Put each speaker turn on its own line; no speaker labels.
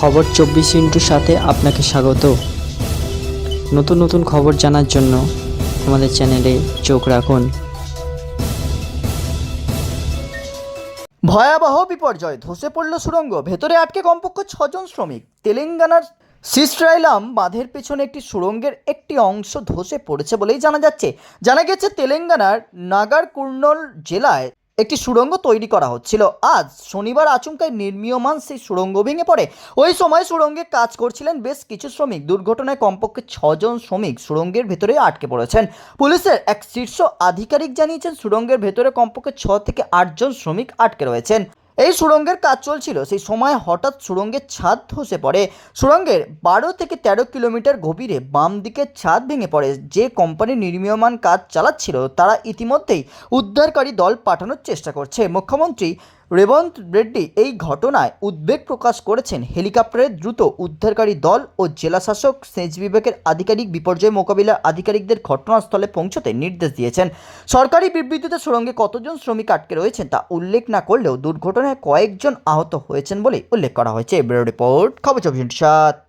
খবর চব্বিশ ইন্টুর সাথে আপনাকে স্বাগত। নতুন নতুন খবর জানার জন্য আমাদের চ্যানেলে চোখ রাখুন।
ভয়াবহ বিপর্যয়, ধসে পড়ল সুড়ঙ্গ, ভেতরে আটকে কমপক্ষে ছজন শ্রমিক। তেলেঙ্গানার সিস্ট্রাইলাম বাঁধের পেছনে একটি সুড়ঙ্গের একটি অংশ ধসে পড়েছে বলেই জানা যাচ্ছে। জানা গেছে, তেলেঙ্গানার নাগার কুর্নল জেলায় একটি সুড়ঙ্গ তৈরি করা হচ্ছিল। আজ শনিবার আচমকায় নির্মীয়মান সেই সুড়ঙ্গ ভেঙে পড়ে। ওই সময় সুড়ঙ্গে কাজ করছিলেন বেশ কিছু শ্রমিক। দুর্ঘটনায় কমপক্ষে ছজন শ্রমিক সুড়ঙ্গের ভেতরে আটকে পড়েছেন। পুলিশের এক শীর্ষ আধিকারিক জানিয়েছেন, সুড়ঙ্গের ভেতরে কমপক্ষে ছ থেকে আটজন শ্রমিক আটকে রয়েছেন। এই সুড়ঙ্গের কাজ চলছিল। সেই সময় হঠাৎ সুড়ঙ্গের ছাদ ধসে পড়ে। সুড়ঙ্গের বারো থেকে তেরো কিলোমিটার গভীরে বাম দিকের ছাদ ভেঙে পড়ে। যে কোম্পানি নির্মীয়মান কাজ চালাচ্ছিল, তারা ইতিমধ্যেই উদ্ধারকারী দল পাঠানোর চেষ্টা করছে। মুখ্যমন্ত্রী রেবন্ত রেড্ডি এই ঘটনায় উদ্বেগ প্রকাশ করেছেন হেলিকপ্টারের দ্রুত উদ্ধারকারী দল ও জেলাশাসক সেচ বিভাগের আধিকারিক বিপর্যয় মোকাবিলার আধিকারিকদের ঘটনাস্থলে পৌঁছতে নির্দেশ দিয়েছেন। সরকারি বিবৃতিতে সুরঙ্গে কতজন শ্রমিক আটকে রয়েছেন তা উল্লেখ না করলেও দুর্ঘটনায় কয়েকজন আহত হয়েছেন বলে উল্লেখ করা হয়েছে। ব্যুরো রিপোর্ট, খবর চব্বিশ